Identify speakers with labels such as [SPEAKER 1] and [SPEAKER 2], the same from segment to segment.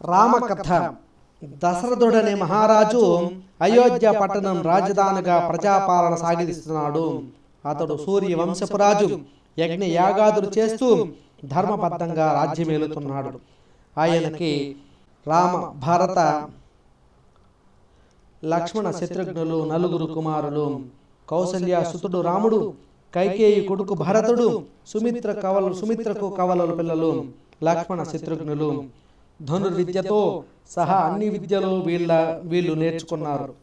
[SPEAKER 1] రామకథ. దశరథుడనే మహారాజు అయోధ్య పట్టణం రాజధానిగా ప్రజాపాలన సాగిస్తున్నాడు. అతడు సూర్య వంశపు రాజు యజ్ఞ యాగాదులు చేస్తూ ధర్మబద్ధంగా రాజ్యమేలుతున్నాడు. ఆయనకి రామ భారత లక్ష్మణ శత్రుఘ్నులు నలుగురు కుమారులు కౌసల్య సుతుడు రాముడు కైకేయి కొడుకు భరతుడు సుమిత్ర కవలు సుమిత్రకు కవలలు పిల్లలు లక్ష్మణ శత్రుఘ్నులు ధనుర్విద్యతో సహా అన్ని విద్యలు వీళ్ళ వీళ్ళు నేర్చుకున్నారు.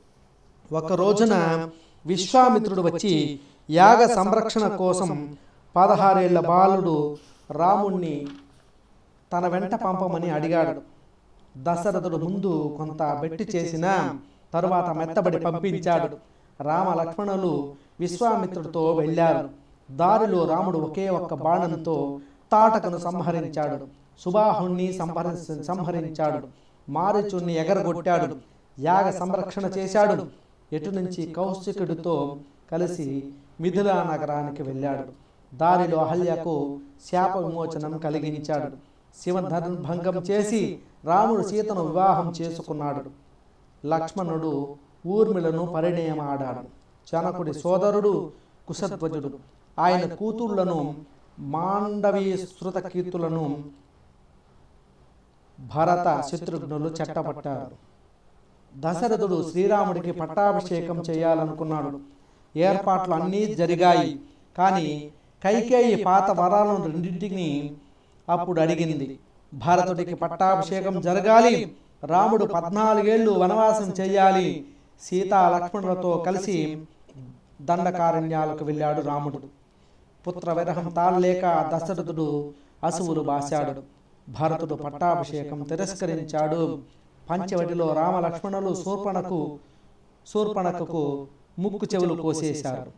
[SPEAKER 1] ఒక రోజున విశ్వామిత్రుడు వచ్చి యాగ సంరక్షణ కోసం పదహారేళ్ళ బాలుడు రాముణ్ణి తన వెంట పంపమని అడిగాడు. దశరథుడు ముందు కొంత బెట్టి చేసిన తరువాత మెత్తబడి పంపించాడు. రామ లక్ష్మణులు విశ్వామిత్రుడితో వెళ్ళారు. దారిలో రాముడు ఒకే ఒక్క బాణంతో తాటకను సంహరించాడు. సుబాహుణ్ణి సంహరి సంహరించాడు. మారుచుణ్ణి ఎగరగొట్టాడు. యాగ సంరక్షణ చేశాడు. ఎటు నుంచి కౌశికుడితో కలిసి మిథులా నగరానికి వెళ్ళాడు. దారిలో అహల్యకు శాప విమోచనం కలిగించాడు. శివధర్మ భంగం చేసి రాముడు సీతను వివాహం చేసుకున్నాడు. లక్ష్మణుడు ఊర్మిళను పరిణయమాడాడు. జనకుడి సోదరుడు కుశధ్వజుడు. ఆయన కూతుళ్ళను మాండవీ శృత కీర్తులను భరత శత్రుఘ్నులు చెట్టపట్టారు. దశరథుడు శ్రీరాముడికి పట్టాభిషేకం చేయాలనుకున్నాడు. ఏర్పాట్లు అన్నీ జరిగాయి. కానీ కైకేయి పాత వరాలను రెండింటిని అప్పుడు అడిగింది. భరతుడికి పట్టాభిషేకం జరగాలి. రాముడు పద్నాలుగేళ్ళు వనవాసం చేయాలి. సీతా లక్ష్మణులతో కలిసి దండకారణ్యాలకు వెళ్ళాడు రాముడు. పుత్ర విరహం తాళలేక దశరథుడు అసువులు బాశాడు. భరతుడు పట్టాభిషేకం తిరస్కరించాడు. పంచవటిలో రామలక్ష్మణులు శూర్పణకు శూర్పణకు ముక్కు చెవులు కోసేశారు.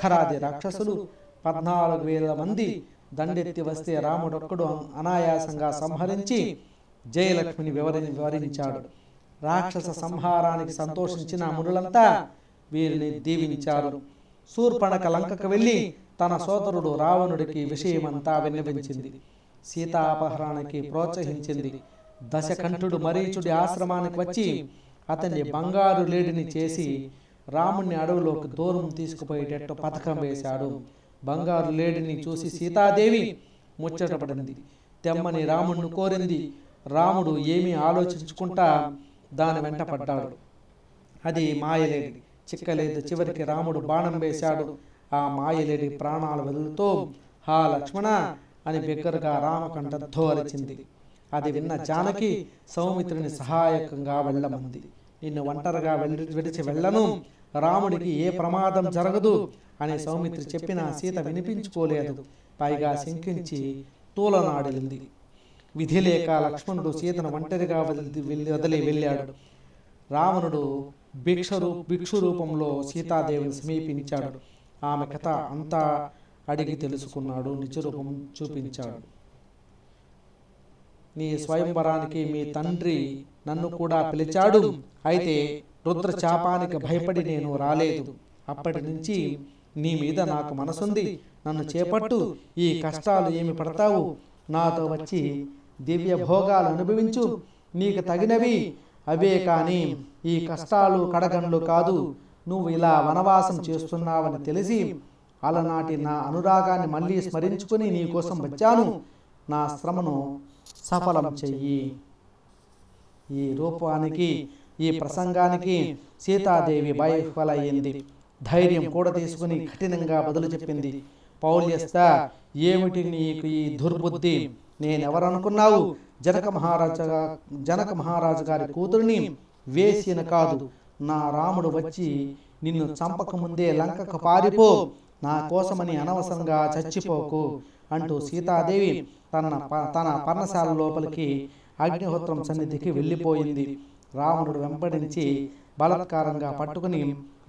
[SPEAKER 1] ఖరాది రాక్షసులు పద్నాలుగు వేల మంది దండెత్తి వస్తే రాముడొక్కడు అనాయాసంగా సంహరించి జయలక్ష్మిని వివరి వివరించాడు. రాక్షస సంహారానికి సంతోషించిన మునులంతా వీరిని దీవించారు. శూర్పణక లంకకు వెళ్ళి తన సోదరుడు రావణుడికి విషయమంతా విన్నవించింది. సీతాపహరణకి ప్రోత్సహించింది. దశకంఠుడు మరీచుడి ఆశ్రమానికి వచ్చి అతన్ని బంగారు లేడిని చేసి రాముణ్ణి అడవిలోకి దూరం తీసుకుపోయేటట్టు పథకం వేశాడు. బంగారు లేడిని చూసి సీతాదేవి ముచ్చటపడింది తెమ్మని రాముణ్ణి కోరింది. రాముడు ఏమీ ఆలోచించుకుంటా దాని వెంట పడ్డాడు. అది మాయలేడి చిక్కలేదు. చివరికి రాముడు బాణం వేశాడు. ఆ మాయలేడి ప్రాణాలు వదులుతో హా లక్ష్మణ అని బిగ్గరగా రామకంఠంతో అరిచింది అది విన్న జానకి సౌమిత్రుని సహాయకంగా వెళ్ళమంది. నిన్ను ఒంటరిగా వెళ్ళి విడిచి వెళ్ళను. రాముడికి ఏ ప్రమాదం జరగదు అని సౌమిత్రి చెప్పిన సీత వినిపించుకోలేదు. పైగా శంకించి తూలనాడిలింది. విధి లేక లక్ష్మణుడు సీతను ఒంటరిగా వదిలి వెళ్ళి వదిలి వెళ్ళాడు. రావణుడు భిక్ష రూ భిక్షు రూపంలో సీతాదేవిని సమీపించాడు. ఆమె కథ అంతా అడిగి తెలుసుకున్నాడు నిజరూపం చూపించాడు. నీ స్వయంవరానికి మీ తండ్రి నన్ను కూడా పిలిచాడు. అయితే రుద్ర చాపానికి భయపడి నేను రాలేదు. అప్పటి నుంచి నీ మీద నాకు మనసుంది. నన్ను చేపట్టు. ఈ కష్టాలు ఏమి పడతావు? నాతో వచ్చి దివ్య భోగాలు అనుభవించు. నీకు తగినవి. అవే కానీ ఈ కష్టాలు కడగండ్లు కాదు. నువ్వు ఇలా వనవాసం చేస్తున్నావని తెలిసి అలనాటి నా అనురాగాన్ని మళ్ళీ స్మరించుకుని నీ కోసం వచ్చాను. నా శ్రమను సఫలం చెయ్యి. ఈ రూపానికి ఈ ప్రసంగానికి సీతాదేవి బయఫలయ్యింది ధైర్యం కూడా తీసుకుని కఠినంగా బదులు చెప్పింది. పౌల్యస్త ఏమిటి నీకు ఈ దుర్బుద్ధి? నేనెవరనుకున్నావు? జనక మహారాజా జనక మహారాజు గారి కూతురిని వేసిన కాదు. నా రాముడు వచ్చి నిన్ను చంపకముందే లంకకు పారిపో. నా కోసమని అనవసరంగా చచ్చిపోకు అంటూ సీతాదేవి తన తన పర్ణశాల లోపలికి అగ్నిహోత్రం సన్నిధికి వెళ్ళిపోయింది. రావణుడు వెంబడించి బలాత్కారంగా పట్టుకుని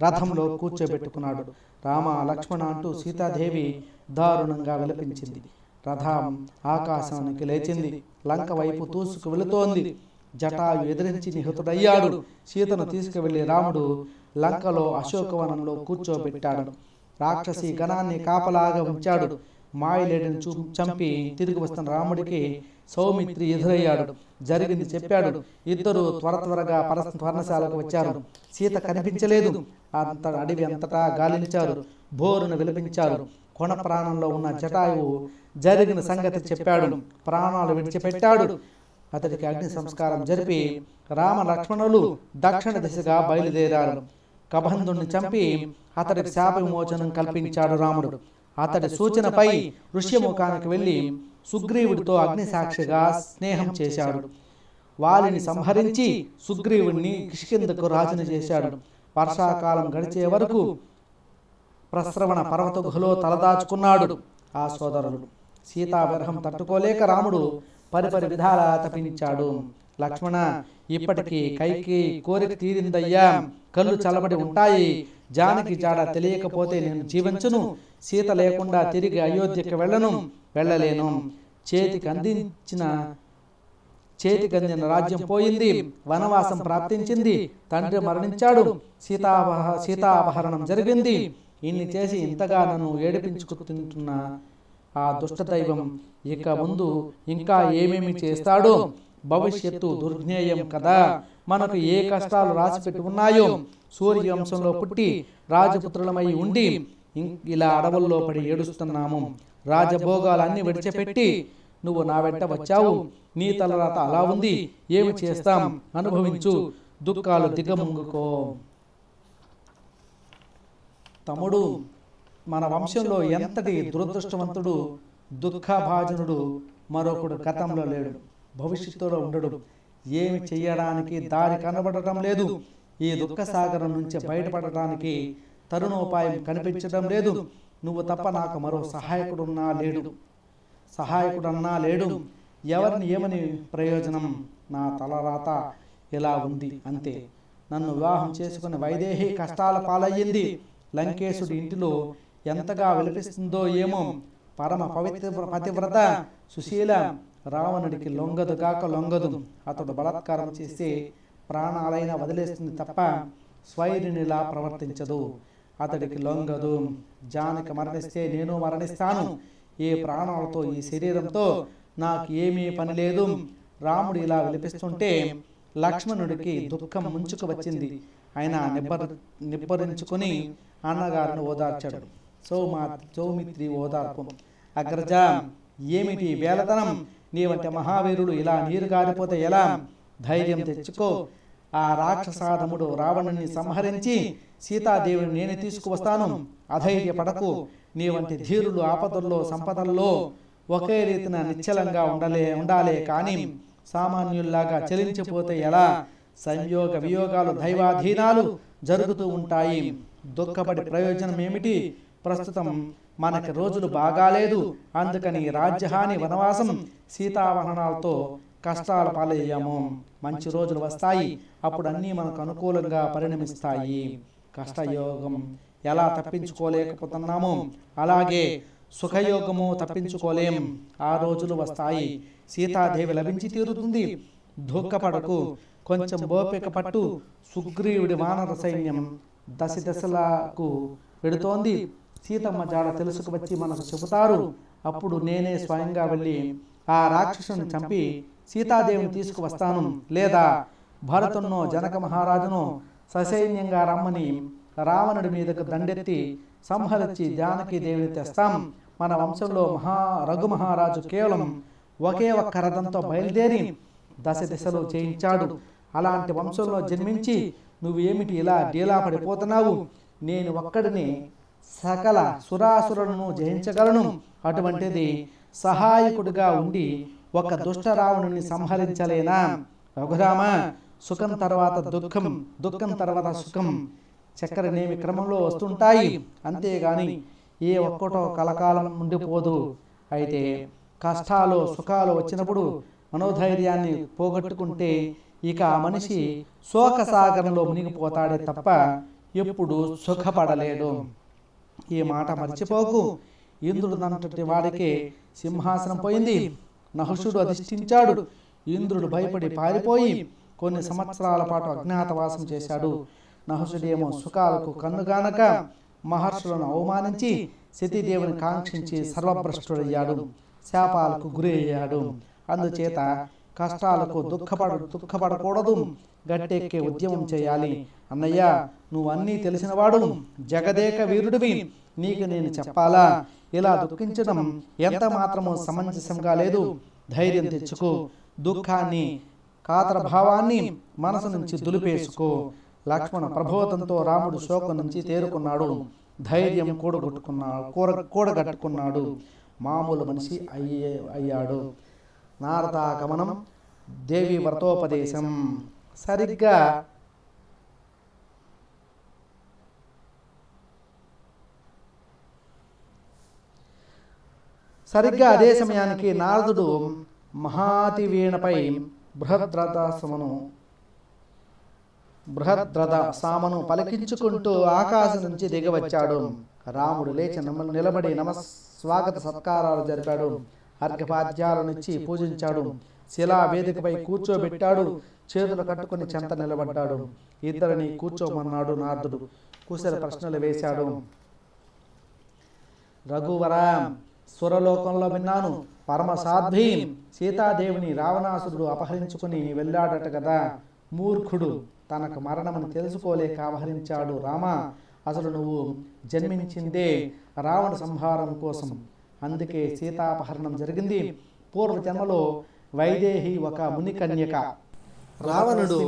[SPEAKER 1] రథంలో కూర్చోబెట్టుకున్నాడు. రామ లక్ష్మణ అంటూ సీతాదేవి దారుణంగా విలపించింది. రథం ఆకాశానికి లేచింది. లంక వైపు తూసుకు వెళుతోంది. జటాయు ఎదిరించి నిహతుడయ్యాడు. సీతను తీసుకువెళ్ళి రాముడు లంకలో అశోకవనంలో కూర్చోబెట్టాడు. రాక్షసి గణాన్ని కాపలాగా ఉంచాడు. మాయలేడిని చూ చంపి తిరిగి వస్తున్న రాముడికి సౌమిత్రి ఎదురయ్యాడు. జరిగింది చెప్పాడు. ఇద్దరు త్వర త్వరగా పరస్ పర్ణశాలకు వచ్చారు. సీత కనిపించలేదు. అంత అడవి అంతటా గాలించారు. బోరును విలపించారు. కొన ప్రాణంలో ఉన్న జటాయువు జరిగిన సంగతి చెప్పాడు. ప్రాణాలు విడిచిపెట్టాడు. అతడికి అగ్ని సంస్కారం జరిపి రామ లక్ష్మణులు దక్షిణ దిశగా బయలుదేరారు. కబంధుణ్ణి చంపి అతడికి శాప విమోచనం కల్పించాడు రాముడు. అతడి సూచనపై ఋష్యముఖానికి వెళ్ళి సుగ్రీవుడితో అగ్ని సాక్షిగా స్నేహం చేశాడు. వాలిని సంహరించి సుగ్రీవుణ్ణి కిష్కిందకు రాజుని చేశాడు. వర్షాకాలం గడిచే వరకు ప్రస్రవణ పర్వత గుహలో తలదాచుకున్నాడు ఆ సోదరుడు. సీతా విరహం తట్టుకోలేక రాముడు పరిపరి విధాల తపించాడు లక్ష్మణ ఇప్పటికీ కైకి కోరిక తీరిందయ్యా. కళ్ళు చల్లబడి ఉంటాయి. జానకి జాడ తెలియకపోతే నేను జీవించును. సీత లేకుండా తిరిగి అయోధ్యకి వెళ్ళను. వెళ్ళలేను. చేతికి అందించిన చేతికి అందిన రాజ్యం పోయింది. వనవాసం ప్రాప్తించింది. తండ్రి మరణించాడు. సీతాపహ సీతాపహరణం జరిగింది. ఇన్ని చేసి ఇంతగా నన్ను ఏడిపించుకుంటున్నా ఆ దుష్ట దైవం ఇక ముందు ఇంకా ఏమేమి చేస్తాడో భవిష్యత్తు దుర్జ్ఞేయం కదా. మనకు ఏ కష్టాలు రాసిపెట్టి ఉన్నాయో సూర్యవంశంలో పుట్టి రాజపుత్రులమై ఉండి ఇలా అడవుల్లో పడి ఏడుస్తున్నాము. రాజభోగాలన్నీ విడిచిపెట్టి నువ్వు నా వెంట వచ్చావు. నీ తలరాత అలా ఉంది. ఏమి చేస్తాం? అనుభవించు. దుఃఖాలు దిగముంగుకో. తమ్ముడు మన వంశంలో ఎంతటి దురదృష్టవంతుడు దుఃఖభాజనుడు మరొకడు గతంలో లేడు భవిష్యత్తులో ఉండడు. ఏమి చేయడానికి దారి కనబడటం లేదు. ఈ దుఃఖ సాగరం నుంచి బయటపడటానికి తరుణోపాయం కనిపించడం లేదు. నువ్వు తప్ప నాకు మరో సహాయకుడున్నా లేడు. సహాయకుడన్నా లేడు. ఎవరిని ఏమని ప్రయోజనం? నా తలరాత ఇలా ఉంది అంతే. నన్ను వివాహం చేసుకుని వైదేహి కష్టాల పాలయ్యింది. లంకేశుడి ఇంటిలో ఎంతగా విలపిస్తుందో ఏమో పరమ పవిత్ర పతివ్రత సుశీల రావణుడికి లొంగదు కాక లొంగదు. అతడు బలాత్కారం చేసి ప్రాణాలైన వదిలేస్తుంది తప్ప స్వైరినిలా ప్రవర్తించదు. అతడికి లొంగదు. జానకి మరణిస్తే నేను మరణిస్తాను. ఈ ప్రాణాలతో ఈ శరీరంతో నాకు ఏమీ పని లేదు. రాముడు ఇలా విలపిస్తుంటే లక్ష్మణుడికి దుఃఖం ముంచుకు వచ్చింది. ఆయన నిబ్బర నిబ్బరించుకొని అన్నగారిని ఓదార్చాడు. సౌమా సౌమిత్రి ఓదార్పు. అగ్రజ ఏమిటి వేలతనం? నీ వంటి మహావీరుడు ఇలా నీరు గారిపోతే ఎలా? ధైర్యం తెచ్చుకో. ఆ రాక్షసాధముడు రావణుని సంహరించి సీతాదేవిని నేను తీసుకువస్తాను. అధైర్యపడకు. నీ వంటి ధీరులు ఆపదల్లో సంపదల్లో ఒకే రీతిన నిశ్చలంగా ఉండలే ఉండాలే కానీ సామాన్యుల్లాగా చలించిపోతే ఎలా? సంయోగ వియోగాలు దైవాధీనాలు జరుగుతూ ఉంటాయి. దుఃఖపడి ప్రయోజనం ఏమిటి? ప్రస్తుతం మనకి రోజులు బాగాలేదు. అందుకని రాజ్యహాని వనవాసం సీతావహనాలతో కష్టాల పాలయ్యాము. మంచి రోజులు వస్తాయి. అప్పుడు అన్నీ మనకు అనుకూలంగా పరిణమిస్తాయి. కష్టయోగం ఎలా తప్పించుకోలేకపోతున్నామో అలాగే సుఖయోగము తప్పించుకోలేం. ఆ రోజులు వస్తాయి. సీతాదేవి లభించి తీరుతుంది. దుఃఖపడకు. కొంచెం ఓపిక పట్టు. సుగ్రీవుడి వానర సైన్యం దశ దశలకు వెడుతోంది సీతమ్మ జాడ తెలుసుకు వచ్చి మనకు చెబుతారు. అప్పుడు నేనే స్వయంగా వెళ్ళి ఆ రాక్షసుని చంపి సీతాదేవిని తీసుకువస్తాను. లేదా భరతున్నో జనక మహారాజును ససైన్యంగా రమ్మని రావణుడి మీదకు దండెత్తి సంహరించి జానకి దేవిని తెస్తాం. మన వంశంలో మహా రఘు మహారాజు కేవలం ఒకే ఒక్క రథంతో బయలుదేరి దశ దిశలు చేయించాడు. అలాంటి వంశంలో జన్మించి నువ్వు ఏమిటి ఇలా డీలా పడిపోతున్నావు నేను ఒక్కడిని సకల సురాసురులను జయించగలను. అటువంటిది సహాయకుడిగా ఉండి ఒక దుష్ట రావణుని సంహరించలేనా? రఘురామ సుఖం తర్వాత దుఃఖం దుఃఖం తర్వాత సుఖం. చక్కెరనేమి క్రమంలో వస్తుంటాయి. అంతేగాని ఏ ఒక్కటో కలకాలం ఉండిపోదు. అయితే కష్టాలు సుఖాలు వచ్చినప్పుడు మనోధైర్యాన్ని పోగొట్టుకుంటే ఇక ఆ మనిషి శోక సాగరంలో మునిగిపోతాడే తప్ప ఎప్పుడు సుఖపడలేడు. ఈ మాట మర్చిపోకు. ఇంద్రుడు వాడికి సింహాసనం పోయింది. నహుషుడు అధిష్ఠించాడు. ఇంద్రుడు భయపడి పారిపోయి కొన్ని సంవత్సరాల పాటు అజ్ఞాతవాసం చేశాడు. నహుషుడేమో సుఖాలకు కన్నుగానక మహర్షులను అవమానించి సతీదేవిని కాంక్షించి సర్వభ్రష్టుడయ్యాడు. శాపాలకు గురి అయ్యాడు అందుచేత కష్టాలకు దుఃఖపడ దుఃఖపడకూడదు. గట్టెక్కే ఉద్యమం చేయాలి. అన్నయ్య నువ్వు అన్నీ తెలిసినవాడు. జగదేక వీరుడివి. నీకు నేను చెప్పాలా? ఇలా దుఃఖించడం ఎంత మాత్రము సమంజసంగా లేదు. ధైర్యం తెచ్చుకో. దుఃఖాన్ని కాతర భావాన్ని మనసు నుంచి దులిపేసుకో. లక్ష్మణ ప్రబోధంతో రాముడు శోకం నుంచి తేరుకున్నాడు. ధైర్యం కూడగొట్టుకున్నాడు. కూర కూడగట్టుకున్నాడు. మామూలు మనిషి అయ్యే అయ్యాడు. నారదాగమనం దేవి వ్రతోపదేశం. సరిగ్గా సరిగ్గా అదే సమయానికి నారదుడు మహాతి వీణపై బృహద్రథాసమును బృహద్రథ సామను పలికించుకుంటూ ఆకాశం నుంచి దిగవచ్చాడు. రాముడు లేచి నిలబడి నమ స్వాగత సత్కారాలు జరిపాడు. అర్ఘపాద్యాలనిచ్చి పూజించాడు. శిలా వేదికపై కూర్చోబెట్టాడు. చేతులు కట్టుకుని చెంత నిలబడ్డాడు. ఇద్దరిని కూర్చోమన్నాడు నారదుడు. కుశల ప్రశ్నలు వేశాడు. రఘువర సురలోకంలో విన్నాను. పరమ సాధ్వి సీతాదేవిని రావణాసురుడు అపహరించుకుని వెళ్ళాడట కదా. మూర్ఖుడు తనకు మరణమని తెలుసుకోలేక అపహరించాడు రామ. అసలు నువ్వు జన్మించిందే రావణ సంహారం కోసం. అందుకే సీతాపహరణం జరిగింది. పూర్వ జన్మలో వైదేహి ఒక మునికన్యక
[SPEAKER 2] రావణుడు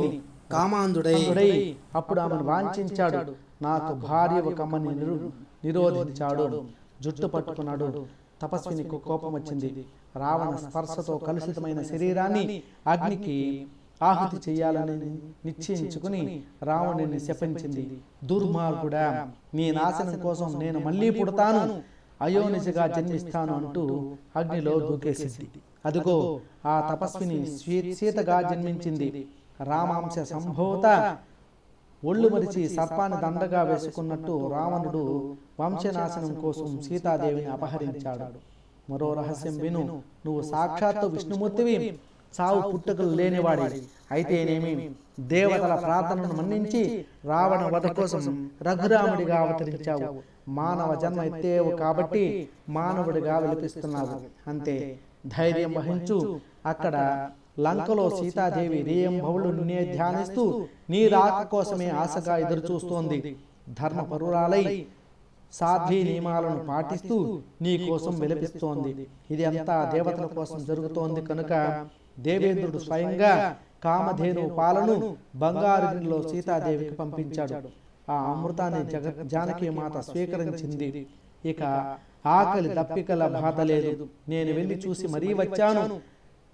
[SPEAKER 2] కామాంధుడై
[SPEAKER 1] అప్పుడు ఆమెను వాంఛించాడు. నాకు భార్య ఒక అమ్మని నిరు నిరోధించాడు. జుట్టు పట్టుకున్నాడు. తపస్వినికి కోపం వచ్చింది. రావణ స్పర్శతో కలుషితమైన శరీరాన్ని అగ్నికి ఆహుతి చేయాలని నిశ్చయించుకుని రావణుని శపించింది. దుర్మార్గుడా నీ నాశనం కోసం నేను మళ్ళీ పుడతాను. అయోనిజగా జన్మిస్తాను అంటూ అగ్నిలో దూకేసింది. అదిగో ఆ తపస్విని సీతగా జన్మించింది. రామాంశ సంభూత ఒళ్ళు మరిచి సర్పాన్ని దండగా వేసుకున్నట్టు రావణుడు వంశనాశనం కోసం సీతాదేవిని అపహరించాడు. మరో రహస్యం విను. నువ్వు సాక్షాత్తు విష్ణుమూర్తివి. చావు పుట్టుకలు లేనివాడి. అయితేనేమి దేవతల ప్రార్థనను మన్నించి రావణ వధ కోసం రఘురాముడిగా అవతరించావు. మానవ జన్మ ఎత్తేవు కాబట్టి మానవుడిగా విలపిస్తున్నావు అంతే. ధైర్యం వహించు. అక్కడ లంకలో సీతాదేవి రేయంభవులు నిన్నే ధ్యానిస్తూ నీ రాక కోసమే ఆశగా ఎదురు చూస్తోంది. ధర్మపరురాలై సాధ్వీ నియమాలను పాటిస్తూ నీ కోసం విలపిస్తోంది. ఇది అంతా దేవతల కోసం జరుగుతోంది కనుక దేవేంద్రుడు స్వయంగా కామధేను పాలను బంగారు సీతాదేవికి పంపించాడు. ఆ అమృతాన్ని జగ జానకి మాత స్వీకరించింది. ఇక ఆకలి దప్పికల బాధ లేదు. నేను వెళ్ళి చూసి మరీ వచ్చాను.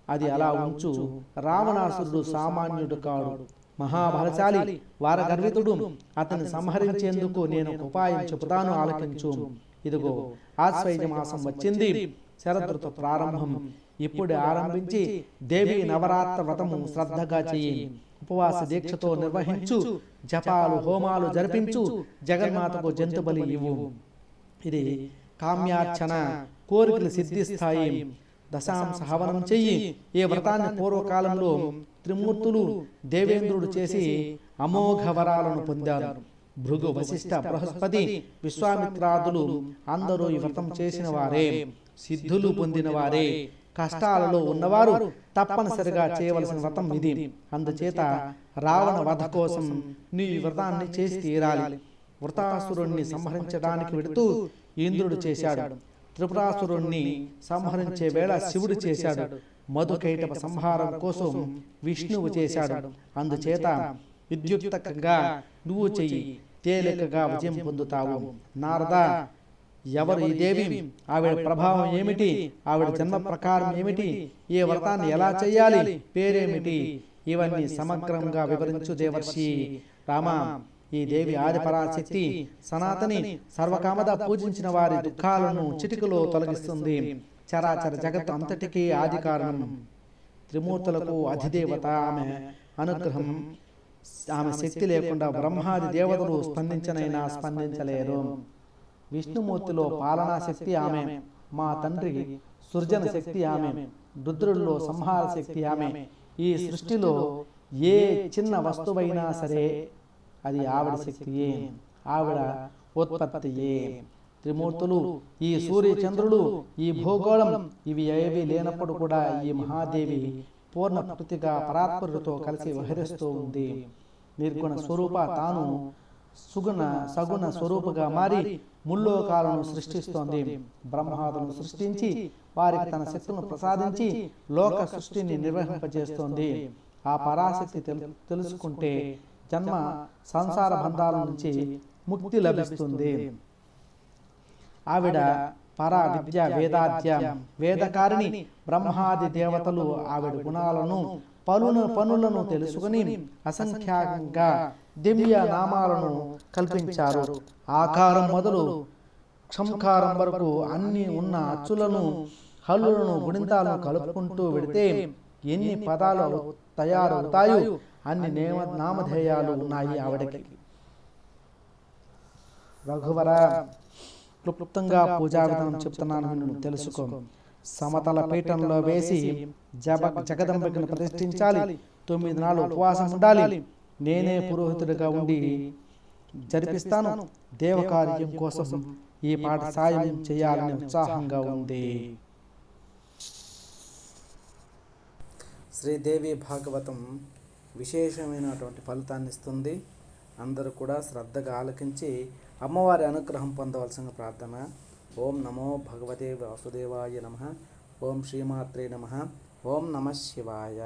[SPEAKER 1] అది అలా ఉంచు. రావణాసురుడు సామాన్యుడు కాడు. మహాబలశాలి వారగర్వితుడు. అతన్ని సంహరించేందుకు నేను ఒక ఉపాయం చెబుతాను ఆలకించు. ఇదిగో ఆశ్వయుజ మాసం వచ్చింది. శరదృత ప్రారంభం. ఇప్పుడు ఆరంభించి దేవి నవరాత్ర వ్రతము శ్రద్ధగా చెయ్యి ఉపవాస దీక్షతో నిర్వహించు జపాలు హోమాలు జరిపించు జగన్మాతకు జంతు బలి ఇవ్వు. ఇది కామ్యార్చన కోరికలు సిద్ధిస్తాయి. దశాంశ హవనం చెయ్యి. ఈ వ్రతాన్ని పూర్వకాలంలో త్రిమూర్తులు దేవేంద్రుడు చేసి అమోఘ వరాలను పొందారు. భృగు వశిష్ఠ బృహస్పతి విశ్వామిత్రాదులు అందరూ ఈ వ్రతం చేసిన వారే. సిద్ధులు పొందిన వారే. కష్టాలలో ఉన్నవారు తప్పనిసరిగా చేయవలసిన వ్రతం ఇది. అందుచేత రావణ వధ కోసం నీ వ్రతాన్ని చేసి తీరాలి. వృతాసురుణ్ణి సంహరించడానికి వెడుతూ ఇంద్రుడు చేశాడు. త్రిపురాసురుణ్ణి సంహరించే వేళ శివుడు చేశాడు. మధుకైటప సంహారం కోసం విష్ణువు చేశాడు. అందుచేత విద్యుక్తకంగా నువ్వు చెయ్యి. తేలికగా విజయం పొందుతావు. నారద ఎవరు ఈ దేవి? ఆవిడ ప్రభావం ఏమిటి? ఆవిడ జన్మ ప్రకారం ఏమిటి? ఈ వ్రతాన్ని ఎలా చేయాలి? పేరేమిటి? ఇవన్నీ సమగ్రంగా వివరించు దేవర్షి. రామ ఈ దేవి ఆది పరాశక్తి సనాతని సర్వకామద పూజించిన వారి దుఃఖాలను చిటికలో తొలగిస్తుంది. చరాచర జగత్తు అంతటికీ ఆది కారణం. త్రిమూర్తులకు అధిదేవత ఆమె అనుగ్రహం. ఆమె శక్తి లేకుండా బ్రహ్మాది దేవతలు స్పందించనైనా స్పందించలేరు. విష్ణుమూర్తిలో పాలనా శక్తి ఆమె మా తండ్రి సృజన శక్తి ఆమె రుద్రుల్లో సంహార శక్తి ఆమె. ఈ సృష్టిలో ఏ చిన్న వస్తువైనా సరే అది ఆవిడ శక్తియే. ఆవిడ ఉత్పత్తియే. త్రిమూర్తులు ఈ సూర్య చంద్రులు ఈ భూగోళం ఇవి ఏవి లేనప్పుడు కూడా ఈ మహాదేవి పూర్ణ ప్రకృతిగా పరాత్పరులతో కలిసి విహరిస్తూ ఉంది. నిర్గుణ స్వరూప తాను సుగుణ సగుణ స్వరూపుగా మారి ముల్లోకాలను సృష్టిస్తోంది. బ్రహ్మాదులను సృష్టించి వారికి తన శక్తులను ప్రసాదించి లోక సృష్టిని నిర్వహింపజేస్తోంది. ఆ పరాశక్తి తెలు- తెలుసుకుంటే జన్మ సంసార బంధాల నుంచి ముక్తి లభిస్తుంది. ఆవిడ పర విద్య వేదాధ్య వేదకారిణి బ్రహ్మాది దేవతలు ఆవిడ గుణాలను పలును పనులను తెలుసుకుని అసంఖ్యాకంగా దివ్య నామాలను కల్పించారు. ఆకారం మొదలు క్షంకారం వరకు అన్ని ఉన్న అచ్చులను హల్లులను గుణింతాలను కలుపుకుంటూ వెడితే ఎన్ని పదాలు తయారవుతాయో అన్ని నేమ నామధేయాలు ఉన్నాయి ఆవిడకి. రఘువర క్లుప్తంగా పూజా విధానం చెప్తున్నాను నువ్వు తెలుసుకో. సమతల పీఠంలో వేసి జప జగదంబికను ప్రతిష్ఠించాలి. తొమ్మిది నాలుగు ఉపవాసం ఉండాలి. నేనే పురోహితుడిగా ఉండి జరిపిస్తాను దేవకార్యం కోసం ఈ పాట సాయం చేయాలని ఉత్సాహంగా ఉంది.
[SPEAKER 2] శ్రీదేవి భాగవతం విశేషమైనటువంటి ఫలితాన్ని ఇస్తుంది. అందరూ కూడా శ్రద్ధగా ఆలకించి అమ్మవారి అనుగ్రహం పొందవలసిన ప్రార్థన. ఓం నమో భగవతే వాసుదేవాయ నమ. ఓం శ్రీమాత్రే నమ. ఓం నమ శివాయ.